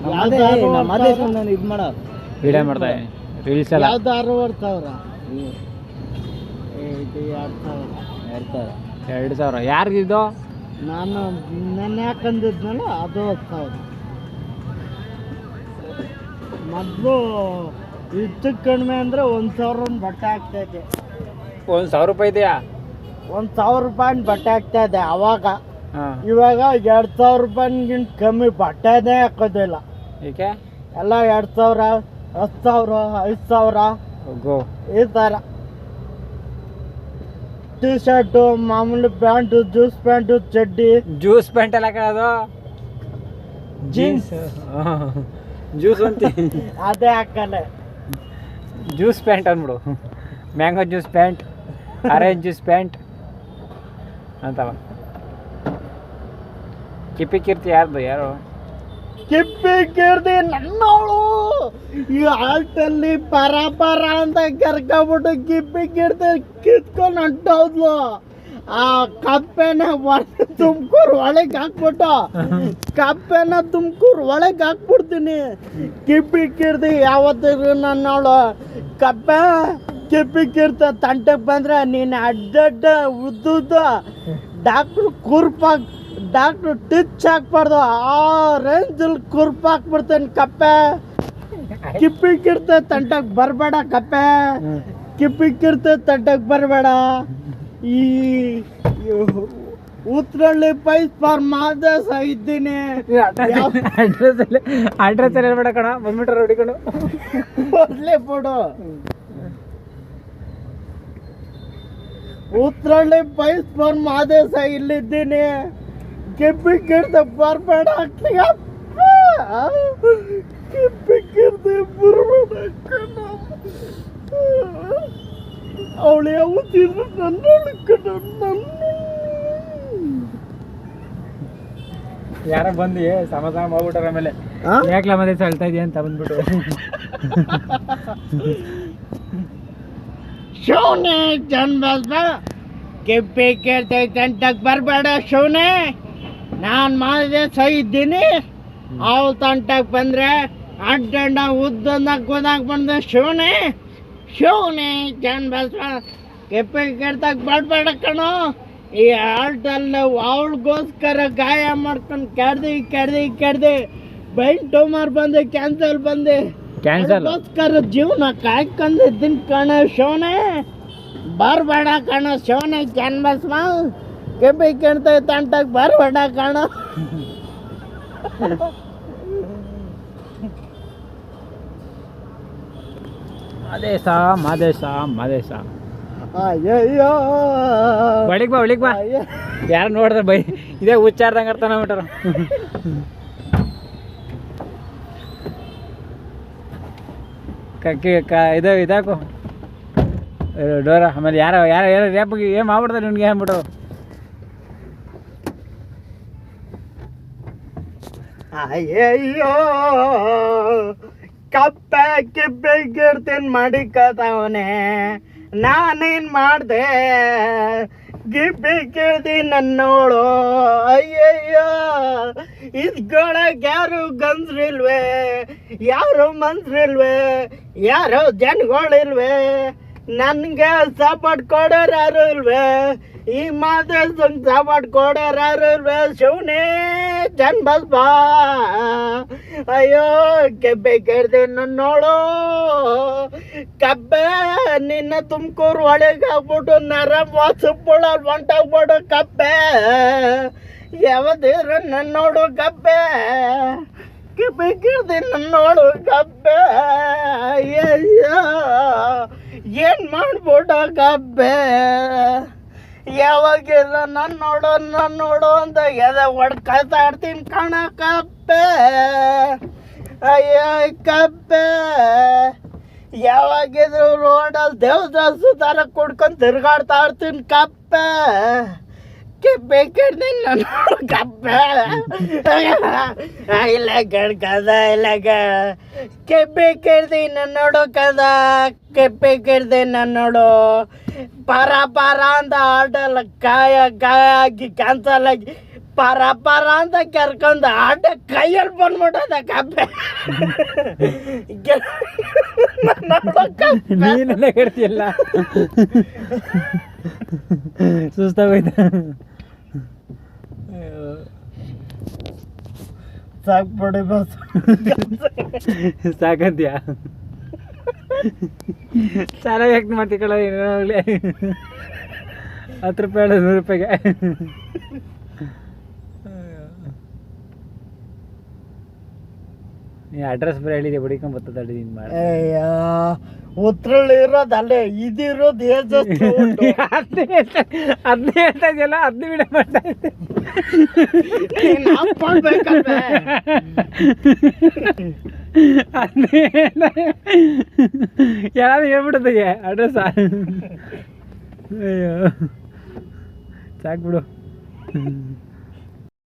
ಇದು ಮಾಡೋ ವಿಡಿಯೋ ಮಾಡ್ತಾ ರೀಲ್ಸ್ ಎಲ್ಲ. ಯಾವ್ದು ಅರವತ್ತು ಸಾವಿರ ಇದು ಎರಡು ಸಾವಿರ. ಎರಡು ಸಾವಿರ. ಎರಡು ಸಾವಿರ. ಯಾರ್ದಿದ್ದು ನಾನು ನನ್ನ ಯಾಕಂದಿದ್ನಲ್ಲ ಅದು ಹತ್ತು ಸಾವಿರ. ಮೊದಲು ಇಷ್ಟು ಕಡಿಮೆ ಅಂದ್ರೆ ಒಂದ್ ಸಾವಿರ ಬಟ್ಟೆ ಹಾಕ್ತೈತೆ ಒಂದ್ ಸಾವಿರ ರೂಪಾಯಿ ಇದೆಯಾ? ಒಂದು ಸಾವಿರ ರೂಪಾಯಿ ಬಟ್ಟೆ ಆಗ್ತಾ ಇದೆ ಅವಾಗ. ಇವಾಗ ಎರಡ್ ಸಾವಿರ ರೂಪಾಯಿಗಿಂತ ಕಮ್ಮಿ ಬಟ್ಟೆನೇ ಹಾಕೋದಿಲ್ಲ ಏಕೆ ಎಲ್ಲ ಎರಡು ಸಾವಿರ ಹತ್ತು ಸಾವಿರ ಐದು ಸಾವಿರ. ಗೋ ಈ ಥರ ಟೀ ಶರ್ಟು ಮಾಮೂಲಿ ಪ್ಯಾಂಟು ಜ್ಯೂಸ್ ಪ್ಯಾಂಟು ಚಡ್ಡಿ. ಜ್ಯೂಸ್ ಪ್ಯಾಂಟ್ ಎಲ್ಲ ಕಳೋದು ಜೀನ್ಸ್ ಜ್ಯೂಸ್ ಅಂತ ಅದೇ ಹಾಕಲ್ಲ juice pant ಅಂದ್ಬಿಡು. Mango juice pant orange juice pant ಅಂತವ ಕಿಪಿಕ್ ಕೀರ್ತಿ ಯಾರ್ದು? ಯಾರು? ಕಿಪ್ಪಿ ಕಿರ್ದಿ ನನ್ನವಳು. ಈ ಆಲ್ಟಲ್ಲಿ ಪರ ಪರ ಅಂತ ಕರ್ಕೊಬಿಟ್ಟು ಕಿಪ್ಪಿ ಕಿರ್ದಿ ಕಿತ್ಕೊಂಡು ಅಂಟೋದ್ಲು. ಆ ಕಪ್ಪೆನ ತುಮಕೂರು ಒಳಗೆ ಹಾಕ್ಬಿಟ್ಟು, ಕಪ್ಪೆನ ತುಮಕೂರು ಒಳಗೆ ಹಾಕ್ಬಿಡ್ತೀನಿ. ಕಿಪ್ಪಿ ಕಿರ್ದಿ ಯಾವತ್ತಿಗೂ ನನ್ನವಳು. ಕಪ್ಪೆ ಕಿಪ್ಪಿ ಕಿರ್ತ ತಂಟಕ್ಕೆ ಬಂದ್ರೆ ನೀನು ಅಡ್ಡಡ್ಡ ಉದ್ದುದ್ದ ಡಾಕ್ಟ್ರು ಕುರ್ಪಾಕ್ ಡಾಕ್ಟ್ರು ಟಿಚ್ ಹಾಕ್ಬಾರ್ದು ಆ ರೇಂಜಲ್ಲಿ ಕುರ್ಪ್ ಹಾಕ್ಬಿಡ್ತೇನೆ ಕಪ್ಪೆ. ಕಿಪ್ಪಿ ಕಿರ್ತ ತಂಟಕ್ಕೆ ಬರಬೇಡ ಕಪ್ಪೆ. ಕಿಪ್ಪಿ ಕಿರ್ತ ತಂಟಕ್ಕೆ ಬರಬೇಡ. ಈ ಉತ್ರಳ್ಳಿ ಪೈಸ್ ಫಾರ್ ಮಾದೇಶ ಇದ್ದೀನಿ. ಅಡ್ರೆಸ್ ಅಲ್ಲಿ ಅಡ್ರೆಸ್ ಹೇಳ್ಬೇಡ ಕಣ ಮೀಟರ್ ಹೊಡಿಕೊಂಡು ಬರ್ಲಿ ಬಿಡು. ಉತ್ರಳ್ಳಿ ಪೈಸ್ ಫಾರ್ ಮಾದೇಶ ಇಲ್ಲಿದ್ದೀನಿ. ಕಿಪ್ಪಿ ಕಿರ್ತೆ ಬರಬೇಡ ಕಿಪ್ಪಿ ಕಿರ್ತೆ ಬರಬೇಡ ಅವಳು ಯಾವತ್ತಿದ್ರು ನನ್ನ ಕಣ ನನ್ನ ಯಾರ ಬಂದು ಸಮಾಧಾನ ಮಾಡ್ಬಿಟ್ಟಾರ ಆಮೇಲೆ ಆ? ಯಾಕ್ಲ ಮತ್ತೆ ಹೇಳ್ತಾ ಇದೀಯ ಅಂತ ಬಂದ್ಬಿಟ್ಟು ಶೌನೆ ಜನ್ಮದ ಕೆಪ್ಪಿ ಕೇಳ್ತೈ ತಂಟಕ್ಕೆ ಬರಬೇಡ ಶೌನೆ ನಾನು ಮಾಡಿದೆ ಸೈ ಇದ್ದೀನಿ ಅವಳು ತಂಟಕ್ಕೆ ಬಂದರೆ ಅಡ್ಡಂಡ ಉದ್ದಂದಾಗ ಗೋದಾಗ ಬಂದ ಶಿವನೇ. ಶಿವನೇ ಬಸವ ಕೆಪ್ಪೆ ಕೆಡ್ದಾಗ ಬಡಬೇಡ ಕಣೋ. ಈ ಆಲ್ಟಲ್ಲಿ ಅವಳಿಗೋಸ್ಕರ ಗಾಯ ಮಾಡ್ಕೊಂಡು ಕೆಡ್ದು ಕೆಡ್ದು ಕೆಡ್ದು. ಬೈನ್ ಟೂಮರ್ ಬಂದು ಕ್ಯಾನ್ಸಲ್ ಬಂದೆ. ಕ್ಯಾನ್ಸಲ್ ಅದಕ್ಕೋಸ್ಕರ ಜೀವನ ಕಾಯ್ಕೊಂಡಿದ್ದೀನಿ ಕಣ ಶೋನೆ ಬರಬೇಡ ಕಣ ಶೋನೆ ಜನ್ಮಸ್ಮ ಕೆಂಪಿ ಕೆಣ್ತ ಬಾರ ಬರಬೇಡ ಕಾಣ. ಮಾದೇಶ ಮಾದೇಶ ಮಾದೇಶ. ಅಯ್ಯಯ್ಯೋ. ಒಳಿಗ್ ಬಾ ಒಳಿಗ್ ಬಾ. ಯಾರ ನೋಡಿದ್ರೆ ಬೈ? ಇದೇ ಹುಚ್ಚಾರ್ದಂಗೆ ಅರ್ಥ ಬಿಟ್ಟಾರ ಕಕ್ಕಿ ಕ ಇದು ಇದಾಕು. ಡೋರ ಆಮೇಲೆ ಯಾರೋ ಯಾರೋ ಯಾರೋ ರೇಪಿಗೆ ಏನು ಮಾಡ್ಬಿಡ್ತಾರೆ ನಿನ್ಗೆ ಏನ್ಬಿಟ್ಟು ಅಯ್ಯಯ್ಯೋ ಕಪ್ಪೆ ಕಿಪ್ಪೆ ಗಿಡ್ತೀನಿ ಮಾಡಿ ಕದವನೆ. ನಾನೇನ್ ಮಾಡ್ದೆ? ಗಿಬ್ಬಿ ಕೇಳ್ದಿ ನನ್ನೋಳು. ಅಯ್ಯಯ್ಯೋ ಇದ್ಗೊಳಗೆ ಯಾರು ಗಂಜ್ರಿಲ್ವೇ ಯಾರು ಮನ್ಸ್ರಿಲ್ವೇ ಯಾರು ಜನಗಳಿಲ್ವೇ? ನನ್ಗೆ ಸಪೋರ್ಟ್ ಕೊಡೋರು ಯಾರು ಇಲ್ವೇ? ಈ ಮಾದೇಶನ್ ಸಪೋರ್ಟ್ ಕೊಡೋರು ಯಾರು ಇಲ್ವೇ ಶಿವನೇ ಜನ್ಮಸ್ ಬಾ. ಅಯ್ಯೋ, ಕೆಬ್ಬೆ ಕೆಡ್ದೆ ನೋಡು ಕಬ್ಬೆ ನಿನ್ನ ತುಮಕೂರು ಒಳಗೆ ಹಾಕ್ಬಿಟ್ಟು ನರ ವಾಸಪ್ಪುಳ ಹೊಂಟಾಗ್ಬಿಡು ಕಬ್ಬೆ. ಯಾವದಿರ ನನ್ನ ನೋಡು ಕಬ್ಬೆ ಕಿಪ್ಪಿ ಕಿಡ್ದಿ ನನ್ನ ನೋಡು ಕಬ್ಬೆ. ಅಯ್ಯಯ್ಯೋ, ಏನ್ ಮಾಡ್ಬಿಡ ಕಬ್ಬೆ? ಯಾವಾಗಿಲ್ಲ ನನ್ನ ನೋಡೋ ನನ್ನ ನೋಡೋ ಅಂತ ಎದೆ ಒಡ್ ಇರ್ತೀನಿ ಕಣ, ಕಪ್ಪೆ. ಅಯ್ಯೋ, ಕಪ್ಪೆ. ಯಾವಾಗಿದ್ರು ರೋಡಲ್ಲಿ ದೇವದಾಸು ಥರ ಕುಡ್ಕೊಂಡು ತಿರ್ಗಾಡ್ತಾ ಇರ್ತೀನಿ, ಕಪ್ಪೆ. ಕೆಬ್ಬೆ ಕೆಡ್ದೆ ನನ್ನ ಕಪ್ಪೆ. ಇಲ್ಲ ಕದ, ಇಲ್ಲ ಕೆಬ್ಬೆ ಕೇಳ್ದೆ ನನ್ನ ನೋಡೋ ಕದ. ಕೆಬ್ಬೆ ಕೆಡ್ದೆ ನನ್ನ ನೋಡು. ಪರ ಪರ ಅಂತ ಆಟಲ್ಲ ಕಾಯ ಕಾಯ ಆಗಿ ಕ್ಯಾನ್ಸಲ್ ಆಗಿ ಪರ ಪರ ಅಂತ ಕರ್ಕೊಂಡು ಆಟ ಕೈಯಲ್ಲಿ ಬಂದ್ಬಿಟ್ಟದ ಕಪ್ಪೆ ನೀನೆಲ್ಲ ಕಟ್ತಿಯಲ್ಲ ಸುಸ್ತಾಗೋಯ್ತು? ಬಸ್. ಸಾಕಂತೀಯ? ಚೆನ್ನಾಗಿ ಆ್ಯಕ್ಟ್ ಮಾಡ್ತಿ ಕಳ ಏನಾಗಲಿ ಹತ್ತು ರೂಪಾಯಿ ಹೇಳೋದು ನೂರು ರೂಪಾಯಿಗೆ. ನೀ ಅಡ್ರೆಸ್ ಬರೀ ಹೇಳಿದೆ ಬಡಿಕೊಂಡ್ ಬರ್ತದ ನೀನು ಮಾಡಿ. ಉತ್ರಳ್ಳಿ ಇರೋದು ಅಲ್ಲೇ ಇದಿರೋದು ಅದನ್ನೇ ಹೇಳ್ತಾ ಅದನ್ನೇ ಹೇಳ್ತಾ ಇದೆಯಲ್ಲ ಅದನ್ನೇ ಬಿಡ ಮಾಡ್ತಾ ಇದ್ದೆ. ಹಾಕೊಳ್ಬೇಕಂದ್ರೆ ಅದನ್ನೇ ಯಾರು ಹೇಳ್ಬಿಡೋದಿಗೆ ಅಡ್ರೆಸ್ ಅಯ್ಯೋ ಸಾಕು ಬಿಡು